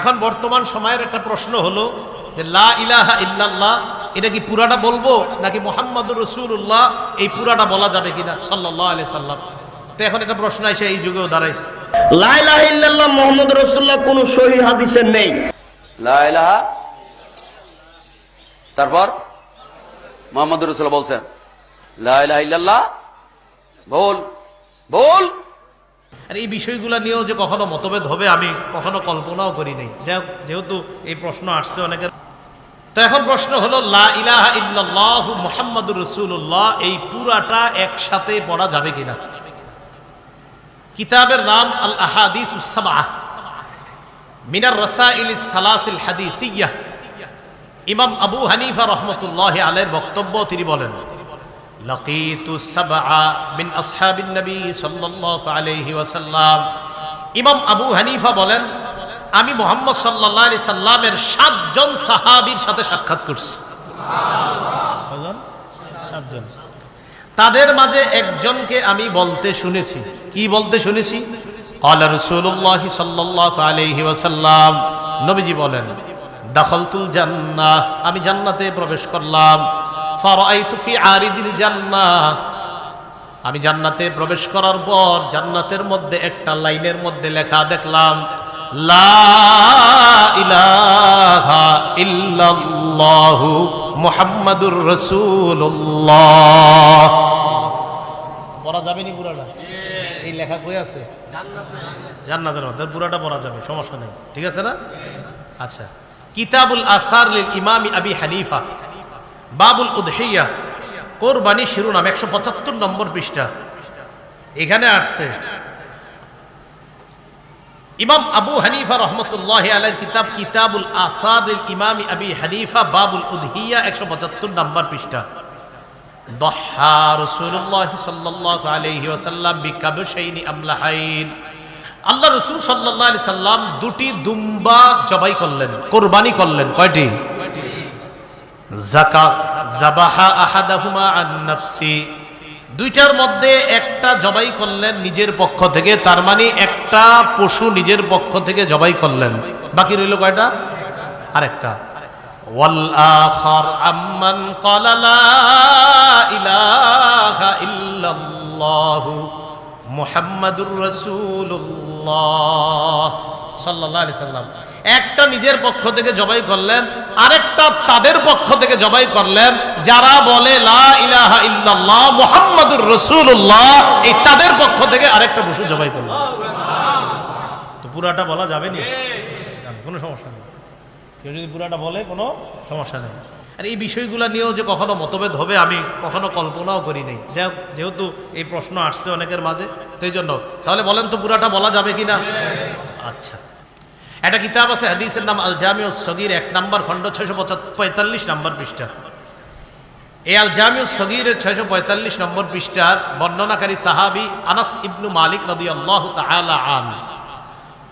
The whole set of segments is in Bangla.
এখন বর্তমান সময়ের একটা প্রশ্ন হলো যে লা ইলাহা ইল্লাল্লাহ এটা কি পুরাটা বলব নাকি মোহাম্মদুর রসুল্লাহ এই পুরাটা বলা যাবে কিনা? সাল্লাহ আলি সাল্লাম। তো এখন একটা প্রশ্ন এসে এই যুগেও দাঁড়াইছে। লাইলাহ ইল্লাল্লাহ মোহাম্মদ রসুল্লাহ কোন সহি হাদিসে নেই। লা ইলাহা? তারপর? মোহাম্মদ রসুল বলছেন লা ইলাহা ইল্লাল্লাহ বল বল আর এই বিষয়গুলো নিয়েও যে কখনো মতভেদ হবে আমি কখনো কল্পনাও করি নাই। যাই হোক, যেহেতু এই প্রশ্ন আসছে অনেকের। তো এখন প্রশ্ন হলো লা রাসূলুল্লাহ এই পুরাটা একসাথে পড়া যাবে কিনা? কিতাবের নাম আল আহাদিস উসাবাহ মিনার রসাইল সালাসিল হাদিসিয়াহ ইমাম আবু হানিফা রহমতুল্লাহ আলের বক্তব্য তিনি বলেন লাকিতু সাবআ মিন আসহাবিন নবী সাল্লাল্লাহু আলাইহি ওয়াসাল্লাম। ইমাম আবু হানিফা বলেন আমি মোহাম্মদ সাল্লাল্লাহু আলাইহি সাল্লামের সাতজন সাহাবীর সাথে সাক্ষাৎ করছি। তাদের মাঝে একজনকে আমি বলতে শুনেছি। কি বলতে শুনেছি? কলা রসুল্লাহ সাল্লাহ আলহি ওয়াসাল্লাম। নবীজি বলেন দখলতুল জান্নাহ। আমি জান্নাতে প্রবেশ করলাম। আমি জান্নাতে প্রবেশ করার পর জান্নাতের মধ্যে একটা লাইনের মধ্যে লেখা দেখলাম মুহাম্মাদুর রাসূলুল্লাহ। পড়া যাবে নি পুরাটা? এই লেখা কই আছে? জান্নাতের মধ্যে। পুরাটা পড়া যাবে, সমস্যা নেই। ঠিক আছে না? আচ্ছা। কিতাবুল আসার ইমামি আবি হানিফা। বাবুল উদহিয়া, কোরবানি শিরোনাম, একশো পঁচাত্তর নম্বর পৃষ্ঠা। এখানে আসছে, ইমাম আবু হানিফা রহমতুল্লাহ আলের কিতাব কিতাবুল আসাদ ইমাম আবি হানিফা, বাবুল উদহিয়া, একশো পঁচাত্তর নম্বর পৃষ্ঠা। আল্লাহ রসুল আলি সাল্লাম দুটি দুম্বা জবাই করলেন, কোরবানি করলেন, কয়টি? আহাদাহুমা দুইটার মধ্যে একটা জবাই করলেন নিজের পক্ষ থেকে, তার মানে একটা পশু নিজের পক্ষ থেকে জবাই করলেন। বাকি রইল কয়টা? আরেকটা। ওয়াল আখার ইল্লাল্লাহু সাল্লাম। একটা নিজের পক্ষ থেকে জবাই করলেন, আরেকটা তাদের পক্ষ থেকে জবাই করলেন, যারা বলে, লা ইলাহা ইল্লাল্লাহ মুহাম্মাদুর রাসূলুল্লাহ, এই তাদের পক্ষ থেকে আরেকটা পশু জবাই করলেন। তো পুরাটা বলা যাবে নি? কোনো সমস্যা নেই। কেউ যদি পুরাটা বলে, কোনো সমস্যা নেই। আর এই বিষয়গুলো নিয়েও যে কখনো মতভেদ হবে, আমি কখনো কল্পনাও করি নাই। যেহেতু এই প্রশ্ন আসছে অনেকের মাঝে, তো এই জন্য। তাহলে বলেন তো পুরাটা বলা যাবে কি না আচ্ছা। একটা কিতাব আছে হাদিসের নাম আল জামিউ সগির এক নম্বর খণ্ড ছয়শো পঁয়তাল্লিশ নম্বর পৃষ্ঠা এই আল জামিউ সগিরের ছয়শো পঁয়তাল্লিশ নম্বর পৃষ্ঠার বর্ণনাকারী সাহাবি আনাস ইবনু মালিক রদি আল্লাহ তাআলা আন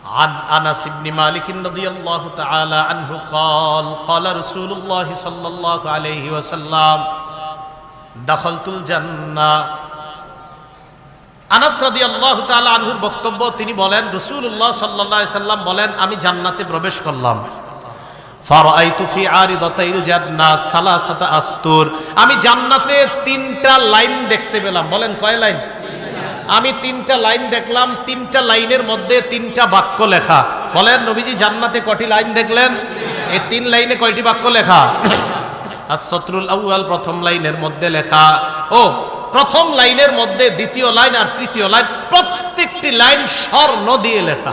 عن انس بن مالك رضي الله تعالى عنه قال قال رسول الله صلى الله عليه وسلم دخلت الجنه আনাস রাদিয়াল্লাহু তাআলা আনহুর বক্তব্য, তিনি বলেন, রাসূলুল্লাহ সাল্লাল্লাহু আলাইহি সাল্লাম বলেন, আমি জান্নাতে প্রবেশ করলাম। আমি জান্নাতে তিনটা লাইন দেখতে পেলাম। বলেন, কয় লাইন? আমি তিনটা লাইন দেখলাম, তিনটা লাইনের মধ্যে তিনটা বাক্য লেখা। বলেন, নবীজি জান্নাতে কটি লাইন দেখলেন? এই তিন লাইনে কয়টি বাক্য লেখা? আর শত্রুল আউয়াল প্রথম লাইনের মধ্যে লেখা, ও প্রথম লাইনের মধ্যে দ্বিতীয় লাইন আর তৃতীয় লাইন প্রত্যেকটি লাইন স্বর্ণ দিয়ে লেখা।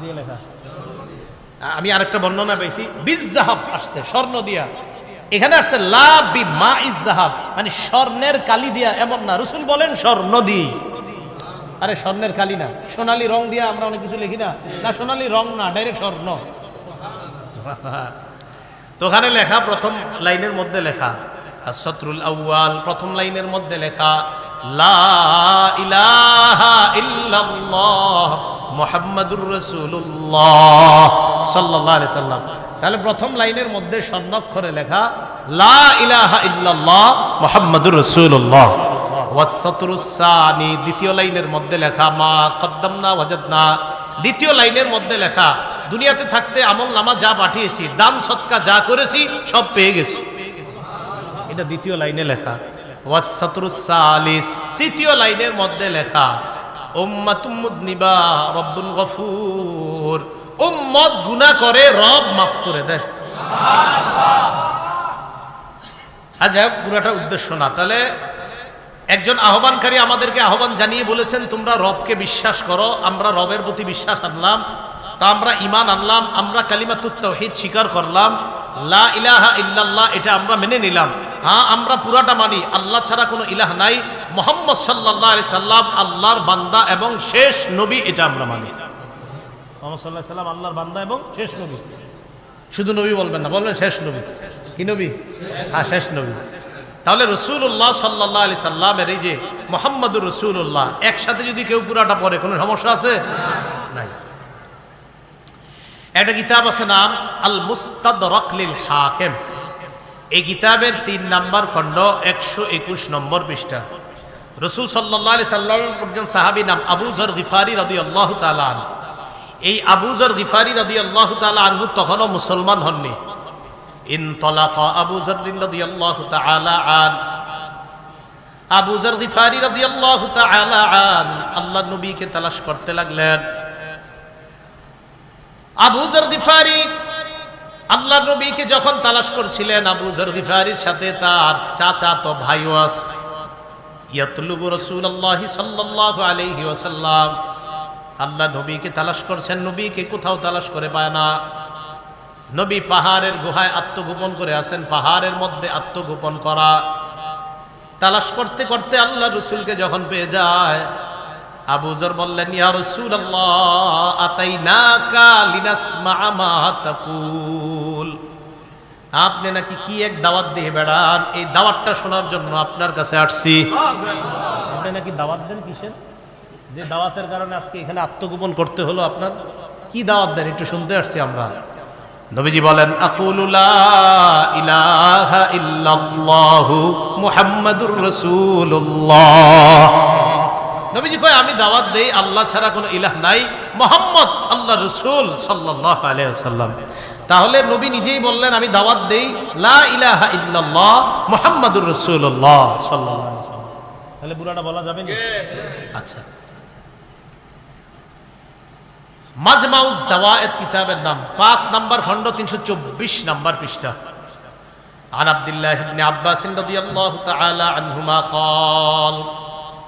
দিয়ে আমি আরেকটা বর্ণনা পেয়েছি বিজাহাব আসছে স্বর্ণ দিয়া। এখানে আসছে লা বি মা ইজাহাব মানে স্বর্ণের কালি দিয়া এমন না। রসুল বলেন স্বর্ণ দি। আরে স্বর্ণের কালি না। সোনালী রং দিয়া আমরা অনেক কিছু লিখি না। না সোনালী রং না ডাইরেক্ট স্বর্ণ। তো ওখানে লেখা প্রথম লাইনের মধ্যে লেখা। শত্রুল আউয়াল, প্রথম লাইনের মধ্যে লেখা, লা ইলাহা ইল্লাল্লাহ মুহাম্মাদুর রাসূলুল্লাহ সাল্লাল্লাহু আলাইহি সাল্লাম। তাহলে প্রথম লাইনের মধ্যে স্বর্ণাক্ষরে লেখা, লা ইলাহা ইল্লাল্লাহ মুহাম্মাদুর রাসূলুল্লাহ। ওয়াসসাতরুস সানি দ্বিতীয় লাইনের মধ্যে লেখা, মা কদ্দামনা ওয়াজাদনা। দ্বিতীয় লাইনের মধ্যে লেখা, দুনিয়াতে থাকতে আমল নামা যা পাঠিয়েছি, দান সৎকা যা করেছি, সব পেয়ে গেছি। এটা দ্বিতীয় লাইনে লেখা। তৃতীয় লাইনের মধ্যে লেখা একজন আহ্বানকারী আমাদেরকে আহ্বান জানিয়ে বলেছেন, তোমরা রবকে বিশ্বাস করো, আমরা রবের প্রতি বিশ্বাস আনলাম, তা আমরা ইমান আনলাম, আমরা কালিমাতুত তৌহিদ স্বীকার করলাম, লা ইলাহা ইল্লাল্লাহ, এটা আমরা মেনে নিলাম। হ্যাঁ আমরা পুরাটা মানি। আল্লাহ ছাড়া কোনো ইলাহ নাই। মোহাম্মদ সাল্লাহ আলি সাল্লাম আল্লাহর বান্দা এবং শেষ নবী এটা আমরা মানি। মোহাম্মদ সাল্লাহ সাল্লাম আল্লাহর বান্দা এবং শেষ নবী। শুধু নবী বলবেন না বলবেন শেষ নবী। কি নবী? হ্যাঁ শেষ নবী। তাহলে রসুল্লাহ সাল্লাহ আলি সাল্লামের এই যে মোহাম্মদুর রসুল্লাহ একসাথে যদি কেউ পুরাটা পড়ে কোনো সমস্যা আছে? নাই। একটা কিতাব আছে নাম আল মুস্তাদ রকলিল হাকেম এই কিতাবের তিন নাম্বার খণ্ড একশো একুশ নম্বর পৃষ্ঠা। রসুল সাল্লাহ সাল্লাম একজন সাহাবি নাম আবুজর গিফারি রদি আল্লাহ তালান এই আবুজর গিফারি রদি আল্লাহ তালা তখনও মুসলমান হননি। ইনতলাক আবু জরিন রাদিয়াল্লাহু তাআলা আন। আবু জর গিফারি রাদিয়াল্লাহু তাআলা আন। আল্লাহ নবীকে তালাশ করতে লাগলেন। আবু জর গিফারি আল্লাহ নবীকে যখন তালাশ করছিলেন, আবু জর গিফারির সাথে তার চাচা তো ভাইও আস ইয়াতলুবু রাসূলুল্লাহ সাল্লাল্লাহু আলাইহি ওয়াসাল্লাম। আল্লাহ নবীকে তালাশ করছেন, নবীকে কোথাও তালাশ করে পায় না। নবী পাহাড়ের গুহায় আত্মগোপন করে আছেন, পাহাড়ের মধ্যে আত্মগোপন করা। তালাশ করতে করতে আল্লাহ রসুলকে যখন পেয়ে যায় আবুজর বললেন ইয়া তাকুল। আপনি নাকি কি এক দাওয়াত দিয়ে বেড়ান? এই দাওয়াতটা শোনার জন্য আপনার কাছে আসছি। আপনি নাকি দাওয়াত দেন কিসের? যে দাওয়াতের কারণে আজকে এখানে আত্মগোপন করতে হলো আপনার। কি দাওয়াত দেন? একটু শুনতে আসছি আমরা। নবীজি বলেন ইলাহা ইল্লাল্লাহু মুহাম্মাদুর রাসূলুল্লাহ। নবীজি কয় আমি দাওয়াত দেই আল্লাহ ছাড়া কোনো ইলাহ নাই মোহাম্মদ আল্লাহ রসুল সাল্লাল্লাহু আলাইহি ওয়াসাল্লাম তাহলে নবী নিজেই বললেন আমি দাওয়াত দেই লা ইলাহা ইল্লাল্লাহ মুহাম্মাদুর রাসূলুল্লাহ সাল্লাল্লাহু আলাইহি ওয়াসাল্লাম তাহলে বুড়াটা বলা যাবে না আচ্ছা মাজমাউজ জাওয়ায়েদ কিতাবের নাম পাঁচ নাম্বার খণ্ড তিনশো চব্বিশ নাম্বার পৃষ্ঠা عن عبد الله بن عباس رضي الله تعالى عنهما قال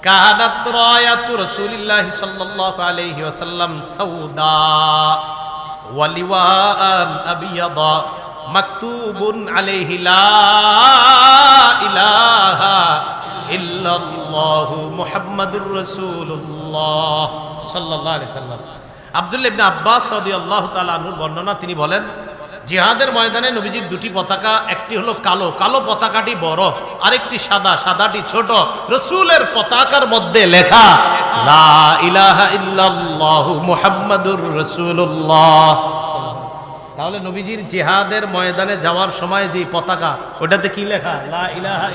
কানাত রায়াতু রাসূলিল্লাহ সাল্লাল্লাহু আলাইহি ওয়াসাল্লাম সাউদা ওয়ালিওয়ান আবিয়াদা মাকতুবুন আলাইহি লা ইলাহা ইল্লাল্লাহু মুহাম্মাদুর রাসূলুল্লাহ সাল্লাল্লাহু আলাইহি সাল্লাম আব্দুল্লাহ ইবনে আব্বাস রাদিয়াল্লাহু তাআলা আনহুর বর্ণনা তিনি বলেন জিহাদের ময়দানে নবীজির দুটি পতাকা, একটি হলো কালো। কালো পতাকাটি বড়, আরেকটি সাদা। সাদাটি ছোট। রসুলের পতাকার মধ্যে লেখা, লা ইলাহা তাহলে নবীজির জেহাদের ময়দানে যাওয়ার সময় যে পতাকা, ওটাতে কি লেখা? লা ইলাহা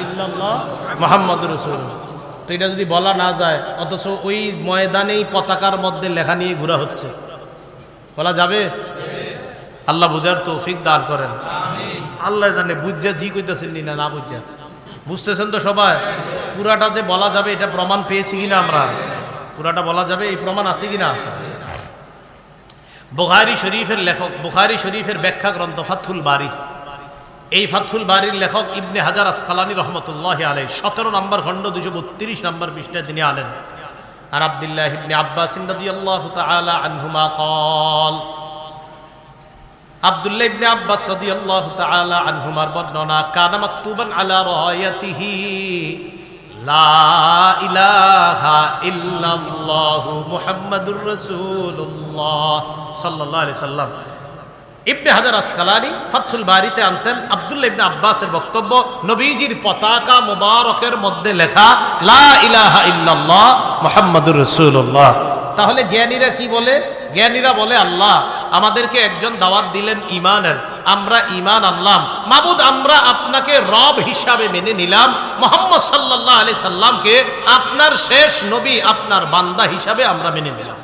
মুহাম্মাদুর রাসূলুল্লাহ। তো এটা যদি বলা না যায়, অথচ ওই ময়দানেই পতাকার মধ্যে লেখা নিয়ে ঘোরা হচ্ছে। বলা যাবে? আল্লাহ বুঝার তো ফিক দান করেন। আল্লাহ জানে বুঝা জি কইতেছেন না না বুঝা বুঝতেছেন তো সবাই? পুরাটা যে বলা যাবে, এটা প্রমাণ পেয়েছি কিনা আমরা? পুরাটা বলা যাবে, এই প্রমাণ আছে কিনা? আছে বুখারি শরীফের লেখক, বুখারি শরীফের ব্যাখ্যা গ্রন্থ ফাথুল বাড়ি এই ফাথুল বাড়ির লেখক ইবনে হাজার আসকালানি রহমতুল্লাহ আলাই সতেরো নম্বর খণ্ড দুশো বত্রিশ নম্বর পৃষ্ঠায় তিনি আনেন। আর আবদুল্লাহ ইবনে আব্বাসিন আল্লাহ তাআলা আনহুমা কল আব্দুল্লাহ ইবনে আব্বাস রাদিয়াল্লাহু তাআলা আনহুমার বর্ণনা, কানা মাকতুবান আলা রায়াতিহি, লা ইলাহা ইল্লাল্লাহু মুহাম্মাদুর রাসূলুল্লাহ সাল্লাল্লাহু আলাইহি সাল্লাম। ইবনে হাজার আসকালানি ফাতুল বাড়িতে আনছেন আব্দুল্লাহ ইবনে আব্বাসের বক্তব্য, নবীজির পতাকা মোবারকের মধ্যে লেখা, লা ইলাহা ইল্লাল্লাহ মুহাম্মাদুর রাসূলুল্লাহ। তাহলে জ্ঞানীরা কি বলে? জ্ঞানীরা বলে আল্লাহ। আমাদেরকে একজন দাওয়াত দিলেন ইমানের আমরা ইমান আনলাম। মাবুদ, আমরা আপনাকে রব হিসাবে মেনে নিলাম। মোহাম্মদ সাল্লাহ আলি সাল্লামকে আপনার শেষ নবী, আপনার বান্দা হিসাবে আমরা মেনে নিলাম।